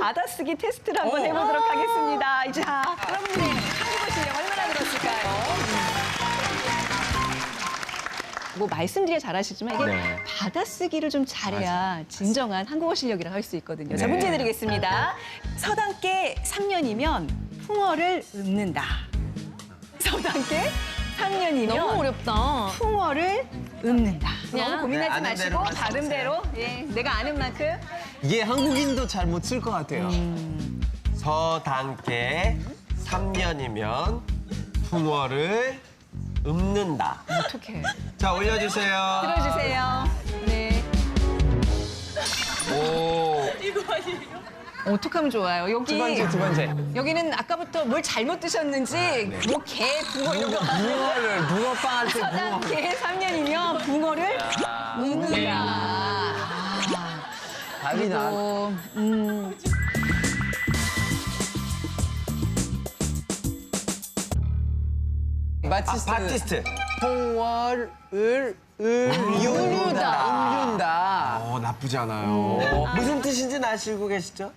받아쓰기 테스트를 한번 해보도록 하겠습니다. 자, 여러분들의 한국어 실력 얼마나 늘었을까요? 뭐 말씀드려 잘하시지만 이게 네. 받아쓰기를 좀 잘해야 진정한 한국어 실력이라 할수 있거든요. 자, 네. 문제 드리겠습니다. 서당계 3년이면 풍어를 읊는다. 서당계 3년이면 너무 어렵다. 풍어를 읊는다. 너무 고민하지 네, 아는 마시고 다른 대로 예, 내가 아는 만큼 이게 한국인도 잘 못 쓸 것 같아요. 서당계 3년이면 풍어를 읊는다. 어떻게 자, 올려주세요. 들어주세요. 네. 오. 어떻게 하면 좋아요? 여기 두 번째, 두 번째. 여기는 아까부터 뭘 잘못 드셨는지 뭐 개, 붕어 이런 거 붕어를, 붕어빵 할때 붕어. 서당계 3년이면 붕어를 읊는다. 답이 나. 어, 음, 마티스트. 아, 바티스트. 풍월을 을윤다. 윤다. 어, 나쁘지 않아요. 무슨 뜻인지 아시고 계시죠?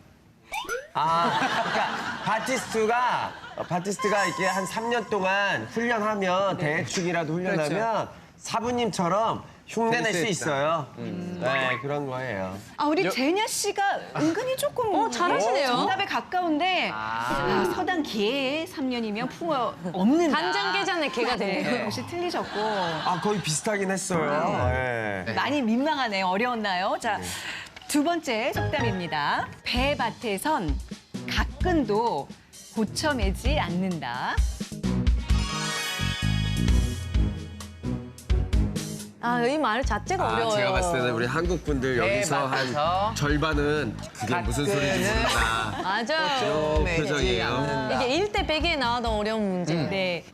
아, 그러니까 바티스트가 어, 바티스트가 이렇게 한 3년 동안 훈련하면 대축이라도 훈련하면 사부님처럼 흉내 낼 수 있어요. 네, 그런 거예요. 아 우리 제냐 씨가 은근히 조금 어, 잘하시네요. 정답에 가까운데 아, 서당 개 3년이면 풍어 없는다. 간장 게장의 개가 네, 되네요. 역시 틀리셨고 아, 거의 비슷하긴 했어요. 네. 많이 민망하네요. 어려웠나요? 자, 두 번째 속담입니다. 배밭에선 가끈도 고쳐매지 않는다. 아, 이 말 자체가 아, 어려워요. 제가 봤을 때는 우리 한국 분들 네, 여기서 맞아서. 한 절반은 그게 무슨 소리인지 가끔은 모른다. 맞아요. 요 표정이에요. 이게 1대 100에 나와도 어려운 문제. 네.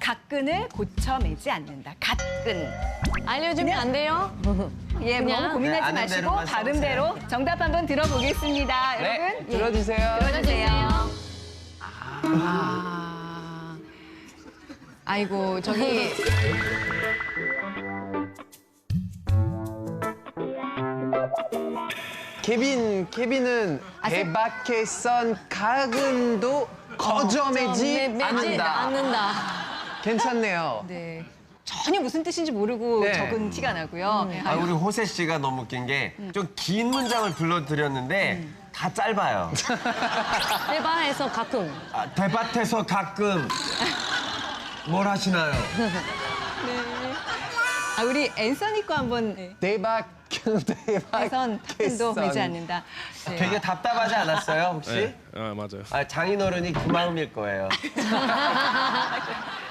가끈을 고쳐매지 않는다. 가끈. 알려주면 안 돼요? 예, 그냥? 너무 고민하지 네, 아는 마시고 대로만 다른 써보세요. 대로 정답 한번 들어보겠습니다. 네, 여러분. 예. 들어주세요. 들어주세요. 아. 아이고, 저기 케빈, 케빈은 아세요? 대박에 선 가근도 거저매지 매지 않는다. 않는다. 괜찮네요. 네. 전혀 무슨 뜻인지 모르고 네. 적은 티가 나고요. 아, 우리 호세 씨가 너무 웃긴 게 좀 긴 문장을 불러드렸는데 다 짧아요. 대바에서 가끔. 아, 대밭에서 가끔 뭘 하시나요? 아, 우리 앤서니 거 한번 네. 대박, 대박. 해선 탑도 되지 않는다. 네. 되게 답답하지 않았어요, 혹시? 네, 아, 맞아요. 아, 장인어른이 그 마음일 거예요.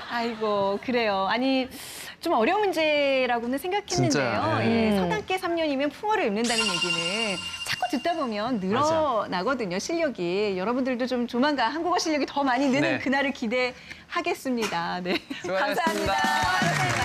아이고, 그래요. 아니, 좀 어려운 문제라고는 생각했는데요. 진짜, 예, 서당계 3년이면 풍어를 읊는다는 얘기는 자꾸 듣다 보면 늘어나거든요, 실력이. 여러분들도 좀 조만간 한국어 실력이 더 많이 느는 네. 그날을 기대하겠습니다. 네. 수고하셨습니다. 감사합니다.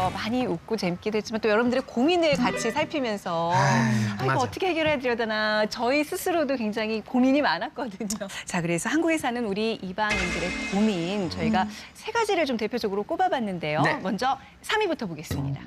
어, 많이 웃고 재밌기도 했지만 또 여러분들의 고민을 같이 살피면서 아, 이거. 어떻게 해결해야 되려나 저희 스스로도 굉장히 고민이 많았거든요. 자, 그래서 한국에 사는 우리 이방인들의 고민 저희가 세 가지를 좀 대표적으로 꼽아봤는데요. 네. 먼저 3위부터 보겠습니다.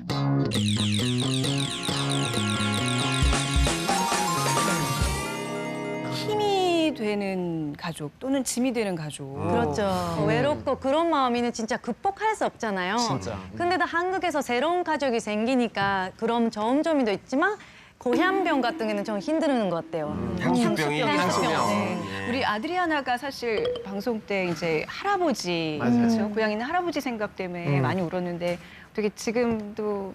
되는 가족 또는 짐이 되는 가족. 그렇죠. 외롭고 그런 마음이는 진짜 극복할 수 없잖아요. 진짜. 근데 또 한국에서 새로운 가족이 생기니까 그런 점점이도 있지만 고향병 같은 게는 좀 힘드는 것 같아요. 향수병이 향수병. 네. 예. 우리 아드리아나가 사실 방송 때 이제 할아버지, 맞아요. 그렇죠? 고향 있는 할아버지 생각 때문에 음. 많이 울었는데 되게 지금도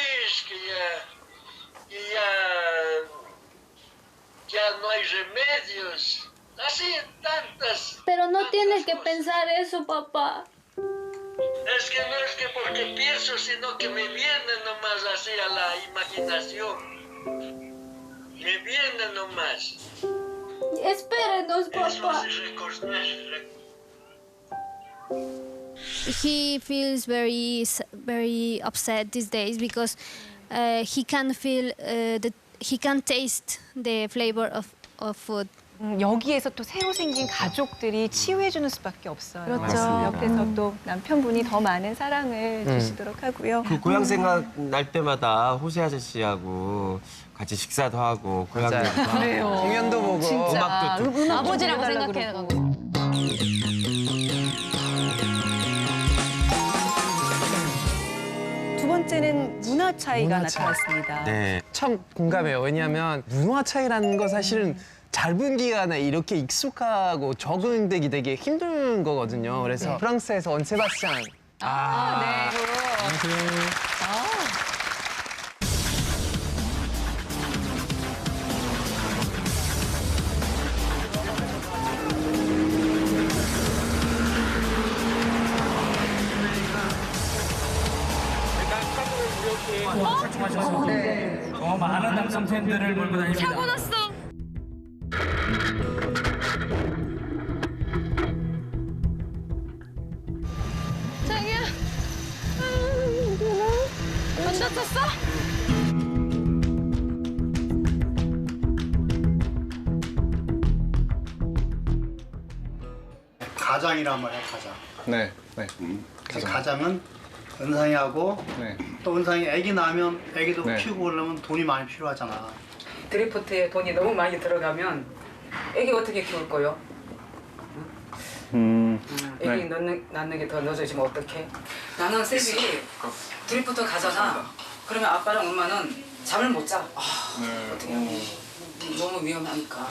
ya no hay remedios. Así tantas. Pero no tiene que pensar eso, papá. Es que no es que porque pienso, sino que me viene nomás así a la imaginación. Me viene nomás. Eso papá. He feels very very upset these days because uh, he can feel uh, the he can taste the flavor of of food. 음, 여기에서 또 새로 생긴 가족들이 치유해주는 수밖에 없어요. 그렇죠. 옆에서 또 남편분이 더 많은 사랑을 주시도록 하고요. 그 고향 생각 날 때마다 호세 아저씨하고 같이 식사도 하고 고향 맞아요. 공연도 보고 진짜 음악도 듣고. 음, 아버지라고. 그러고. 두 번째는 문화 차이가 문화 차이. 나타났습니다. 네. 참 공감해요. 왜냐하면 문화 차이라는 건 사실은 짧은 기간에 이렇게 익숙하고 적응되기 되게 힘든 거거든요. 그래서 프랑스에서 온 세바스찬 아, 네. 어, 많은 남성 팬들을 몰고 다닙니다. 가장이란 말이야 가장. 네, 네, 그 가장은 은상이하고 네. 또 은상이 아기 낳으면 아기도 네. 키우고 그러면 돈이 많이 필요하잖아. 드리프트에 돈이 너무 많이 들어가면 애기 어떻게 키울 거요? 음, 애기 네. 낳는, 낳는 게 더 늦어지면 어떡해? 나는 셀비 드리프트 가잖아. 그러면 아빠랑 엄마는 잠을 못 자. 아, 어떻게 너무 위험하니까.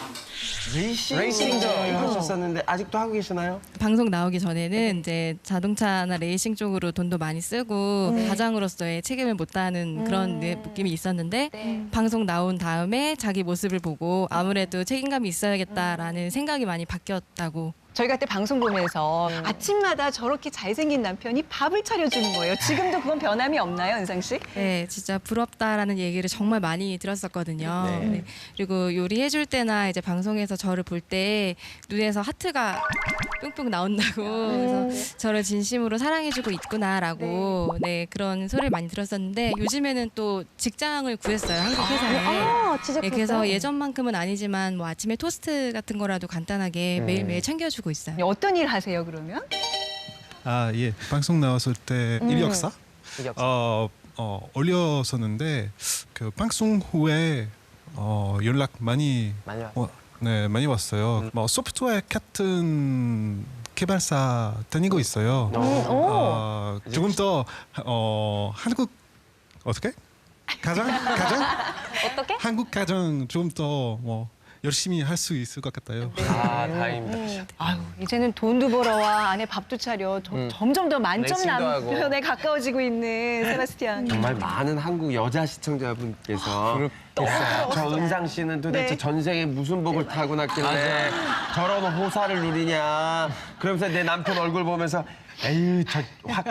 레이싱. 레이싱도 하셨었는데 아직도 하고 계시나요? 방송 나오기 전에는 이제 자동차나 레이싱 쪽으로 돈도 많이 쓰고 가장으로서의 책임을 못 다하는 그런 느- 느낌이 있었는데 방송 나온 다음에 자기 모습을 보고 아무래도 책임감이 있어야겠다라는 생각이 많이 바뀌었다고 저희가 그때 방송 보면서 아침마다 저렇게 잘생긴 남편이 밥을 차려주는 거예요. 지금도 그건 변함이 없나요, 은상 씨? 네, 진짜 부럽다라는 얘기를 정말 많이 들었었거든요. 네. 그리고 요리해줄 때나 이제 방송에서 저를 볼 때 눈에서 하트가 뿅뿅 나온다고 그래서 저를 진심으로 사랑해주고 있구나라고 네 그런 소리를 많이 들었었는데 요즘에는 또 직장을 구했어요 한국 회사에. 아, 진짜 네, 그래서 예전만큼은 아니지만 뭐 아침에 토스트 같은 거라도 간단하게 매일매일 챙겨주고 있어요. 어떤 일 하세요, 그러면? 아, 예. 방송 나왔을 때 이력서 이력서. 어, 어, 올렸었는데 그 방송 후에 어, 연락 많이 많이 왔어요. 어, 네, 많이 왔어요. 뭐 소프트웨어 같은 개발사 다니고 있어요. 어, 조금 더 어, 한국 어떻게? 가장 가장 어떻게? 한국 가장 좀더뭐 열심히 할 수 있을 것 같아요. 아, 다행입니다. 아유, 이제는 돈도 벌어와 아내 밥도 차려 저- 점점 더 만점 레이싱도 하고. 남편에 가까워지고 있는 세바스티안. 정말 많은 한국 여자 시청자분께서 부럽다. 저 은상 씨는 도대체 네. 전생에 무슨 복을 타고 났길래 저런 호사를 누리냐 그러면서 내 남편 얼굴 보면서 에휴 저확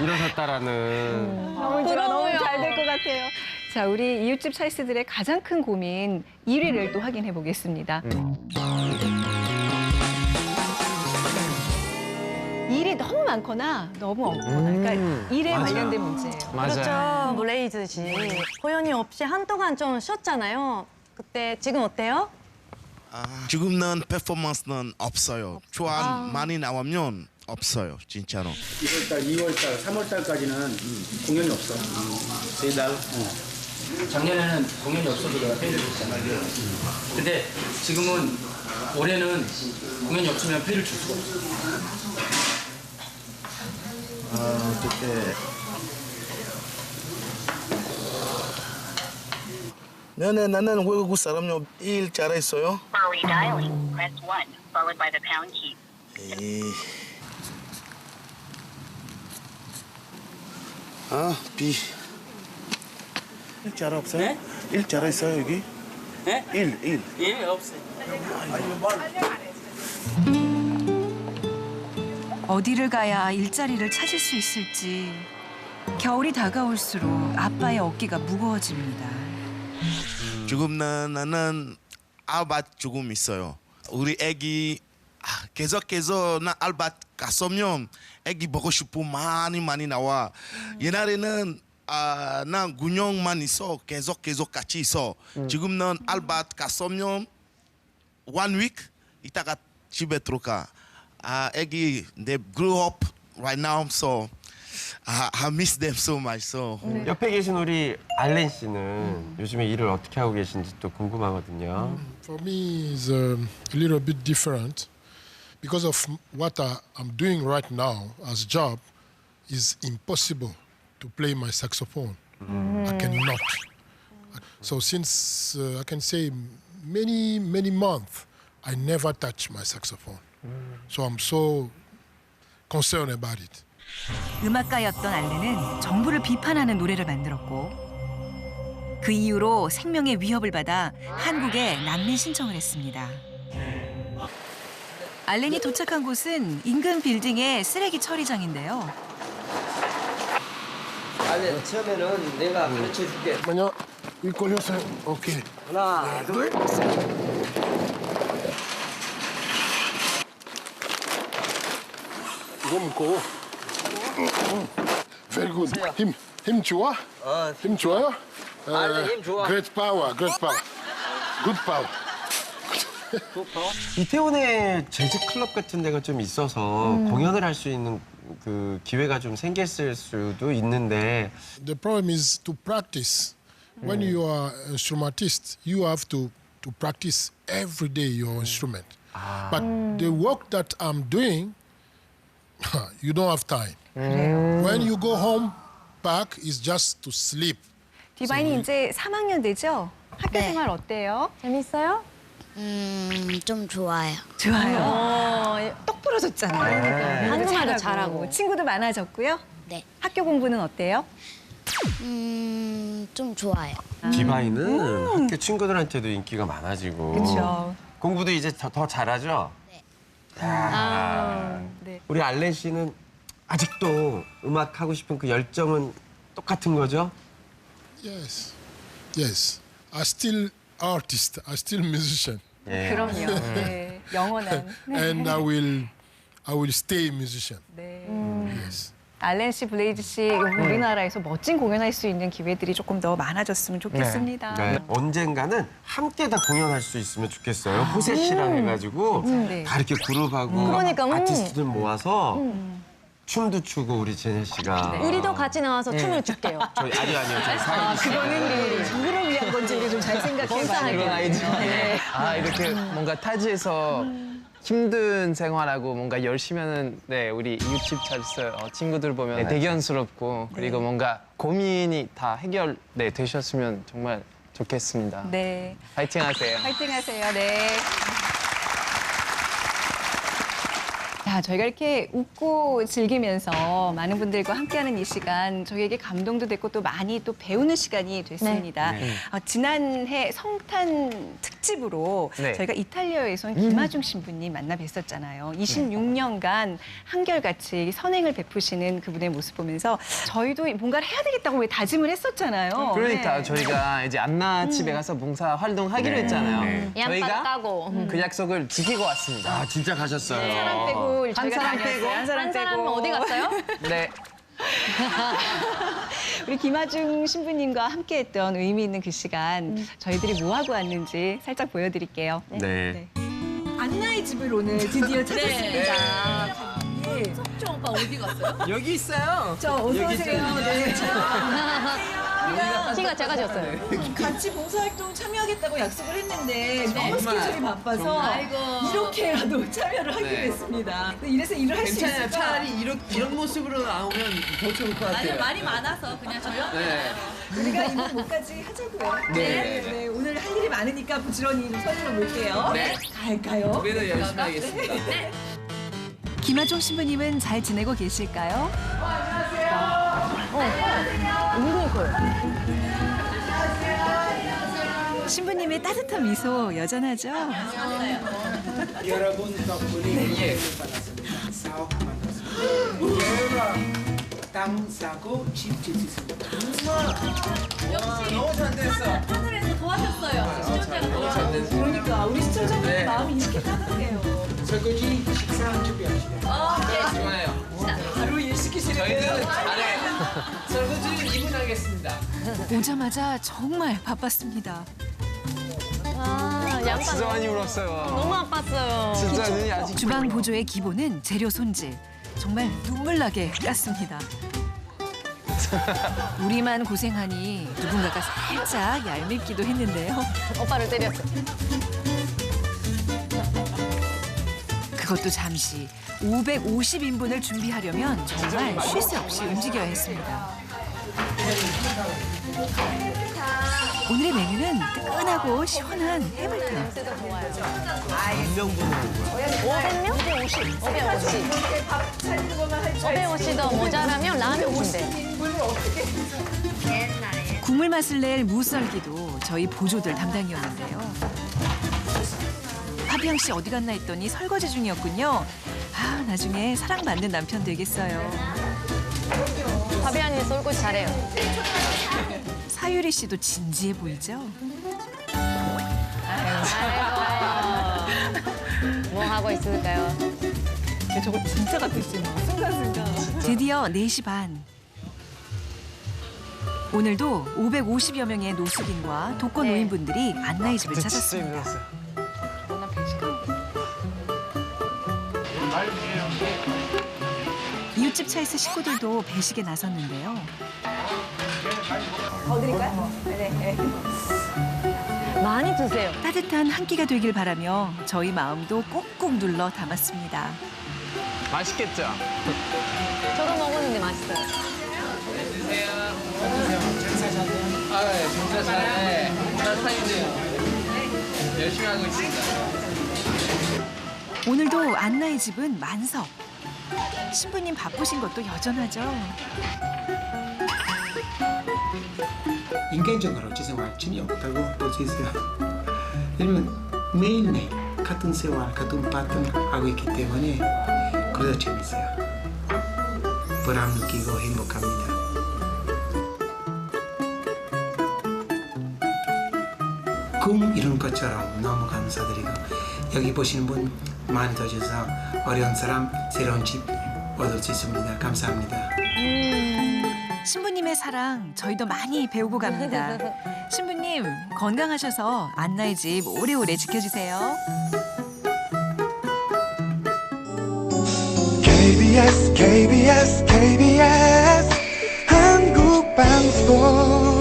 이러셨다라는 너무 좋아, 너무 잘 될 것 같아요. 자, 우리 이웃집 찰스들의 가장 큰 고민 1위를 또 확인해 보겠습니다. 일이 너무 많거나 너무 없거나, 그러니까 일에 관련된 문제예요. 맞아요. 그렇죠. 뭐 레이즈지. 호연이 없이 한동안 좀 쉬었잖아요. 그때 지금 어때요? 지금은 퍼포먼스는 없어요. 조안 많이 나오면 없어요, 진짜로. 1월달, 2월달, 3월달까지는 공연이 없어. 세 달. 작년에는 공연이 없어도 내가 페이를 줬잖아. 근데 지금은 올해는 공연이 없으면 페이를 줄 수가 없어. 아, 그때 네네 나는 외국 사람요 일 잘했어요. For redialing, press 1, followed by the pound key. 에이. 아, 비. 일 잘없어요? 일 잘했어요 여기? 네? 일, 일. 예, 없어요. 어디를 가야 일자리를 찾을 수 있을지 겨울이 다가올수록 아빠의 어깨가 무거워집니다. 지금 나, 나는 알바트 조금 있어요. 우리 애기 아, 계속 계속 나 알바트 갔으면 애기 보고 싶고 많이 많이 나와. 옛날에는 아, 나 군용만 있어 계속 계속 같이 있어. 지금은 알바트 갔으면 one week 이따가 집에 들어가. 아, 애기 they grew up right now so I, I miss them so much so. 옆에 계신 우리 알렌 씨는 요즘에 일을 어떻게 하고 계신지 또 궁금하거든요. For me, is um, a little bit different because of what I, I'm doing right now as job. Is impossible to play my saxophone. I cannot. So since uh, I can say many many months, I never touch my saxophone. So I'm so concerned about it. 음악가였던 알렌은 정부를 비판하는 노래를 만들었고 그 이후로 생명의 위협을 받아 한국에 난민 신청을 했습니다. 알렌이 도착한 곳은 인근 빌딩의 쓰레기 처리장인데요. 알렌 처음에는 내가 가르쳐 줄게. 뭐냐? 이 걸렸어요. 오케이. 하나, 둘. 이거 묶고. Very good. 힘, 힘 좋아? 힘 좋아요? 알렌 힘 좋아. Great power, great power. Good power. 이태원에 재즈 클럽 같은 데가 좀 있어서 공연을 할 수 있는 그 기회가 좀 생겼을 수도 있는데 The problem is to practice. When you are instrumentist, you have to, to practice every day your instrument. But the work that I'm doing, you don't have time. When you go home, back is just to sleep. 디바인이 이제 3학년 되죠? 학교 생활 어때요? 재밌어요? 음, 좀 좋아요. 좋아요. 똑 부러졌잖아요. 네. 한국말도 잘하고. 친구도 많아졌고요. 네. 학교 공부는 어때요? 음, 좀 좋아요. 디바이는 학교 친구들한테도 인기가 많아지고 그쵸. 공부도 이제 더, 더 잘하죠? 네. 아. 네. 우리 알렌 씨는 아직도 음악 하고 싶은 그 열정은 똑같은 거죠? Yes. Yes. I still artist. I still musician. 예. 그럼요. 네. 영원한. And I will I will stay musician. 네. Yes. 알렌 씨, 블레이즈 씨, 우리나라에서 멋진 공연할 수 있는 기회들이 조금 더 많아졌으면 좋겠습니다. 네. 언젠가는 함께 다 공연할 수 있으면 좋겠어요. 호세 씨랑 해가지고 음, 네. 다 이렇게 그룹하고 그러니까, 음. 아티스트들 모아서 춤도 추고 우리 제네 씨가 우리도 같이 나와서 네. 춤을 출게요. 저희 아니요 아니요 저희 사이 그거는 우리 누구를 위한 건지 우리 좀잘 생각해 봐야 그런 아이디어. 네. 아 이렇게 뭔가 타지에서 힘든 생활하고 뭔가 열심히 하는 네 우리 유튜브 찰스 어, 친구들 보면 네, 대견스럽고 그리고 뭔가 고민이 다 해결 네 되셨으면 정말 좋겠습니다. 네. 파이팅 하세요. 파이팅 하세요. 네. 자, 저희가 이렇게 웃고 즐기면서 많은 분들과 함께하는 이 시간 저희에게 감동도 됐고 또 많이 또 배우는 시간이 됐습니다. 네. 어, 지난해 성탄 특집으로 네. 저희가 이탈리아에서 온 김하중 신부님 만나 뵀었잖아요. 26년간 한결같이 선행을 베푸시는 그분의 모습 보면서 저희도 뭔가를 해야 되겠다고 왜 다짐을 했었잖아요. 그러니까 네. 저희가 이제 안나 집에 가서 봉사 활동하기로 네. 했잖아요. 네. 양파 저희가 까고. 그 약속을 지키고 왔습니다. 아 진짜 가셨어요. 한 사람 빼고 한 저희가 사람 다녔어요. 빼고? 한 사람 한 사람은 빼고 어디 갔어요? 네. 우리 김하중 신부님과 함께했던 의미 있는 그 시간 저희들이 뭐 하고 왔는지 살짝 보여드릴게요. 네. 안나의 집을 오늘 드디어 찾았습니다. 네. 석주 오빠 어디 갔어요? 여기 있어요. 저 어서 여기 오세요. 있어요. 네. 키가 제가 졌어요. 같이 봉사활동 참여하겠다고 약속을 했는데 너무 정말, 스케줄이 바빠서 정말. 이렇게라도 참여를 하게 네. 됐습니다. 이래서 일을 할 수 괜찮아요. 있을까? 차라리 이런 이런 모습으로 나오면 더 좋을 것 같아요. 말이 많아서 그냥 저요? 네. 우리가 이번 목까지 하자고요. 네. 네. 오늘 할 일이 많으니까 부지런히 좀 서둘러 볼게요. 네. 갈까요? 우리도 열심히 하겠습니다. 김하중 신부님은 잘 지내고 계실까요? 신부님의 따뜻한 미소 여전하죠? 여러분 덕분에 예. 땅 사고 집 짓습니다. 너무 잘 됐어. 하늘에서 도와줬어요. 그러니까 우리 시청자분들 마음이 이렇게 따뜻해요. 설거지 식사 준비하시고. 좋아요. 바로 일 시키시는 저희는 잘해요. 설거지는 2분 하겠습니다. 오자마자 정말 바빴습니다. 아, 양파 진짜 많이 울었어요. 너무 아팠어요. 진짜 눈이 아직 주방 보조의 기본은 재료 손질. 정말 눈물 나게 깠습니다. 우리만 고생하니 누군가가 살짝 얄밉기도 했는데요. 오빠를 때렸어. 그것도 잠시 550인분을 준비하려면 정말 쉴 새 없이 움직여야 했습니다. 오늘의 메뉴는 뜨끈하고 시원한 해물탕. 오백명? 550. 550. 550도 모자라면 라면 준대. 국물 맛을 낼 무썰기도 저희 보조들 담당이었는데요. 파비앙 씨 어디 갔나 했더니 설거지 중이었군요. 아, 나중에 사랑받는 남편 되겠어요. 파비안이 설거지 잘해요. 사유리 씨도 진지해 보이죠? 뭐 하고 있을까요? 저거 진짜 같았지 뭐 순간순간. 드디어 4시 반. 오늘도 550여 명의 노숙인과 독거 네. 노인분들이 안나의 집을 찾았습니다. 이웃집 차에서 식구들도 배식에 나섰는데요. 더 드릴까요? 네. 많이 드세요. 따뜻한 한 끼가 되길 바라며 저희 마음도 꾹꾹 눌러 담았습니다. 맛있겠죠? 저도 먹었는데 맛있어요. 아, 네, 진짜 잘해. 나 사이즈요. 열심히 하고 있습니다. 오늘도 안나의 집은 만석. 신부님 바쁘신 것도 여전하죠. 인간적으로 지생활 재미없다고 볼수 있어요. 왜냐면 매일매일 같은 생활, 같은 패턴 하고 있기 때문에 그래서 재밌어요. 보람 느끼고 행복합니다. 꿈 이룬 것처럼 너무 감사드리고 여기 보시는 분 많이 도와주셔서 어려운 사람 새로운 집 얻을 수 있습니다. 감사합니다. 신부님의 사랑 저희도 많이 배우고 갑니다. 신부님 건강하셔서 안나의 집 오래오래 지켜주세요. KBS KBS KBS 한국방송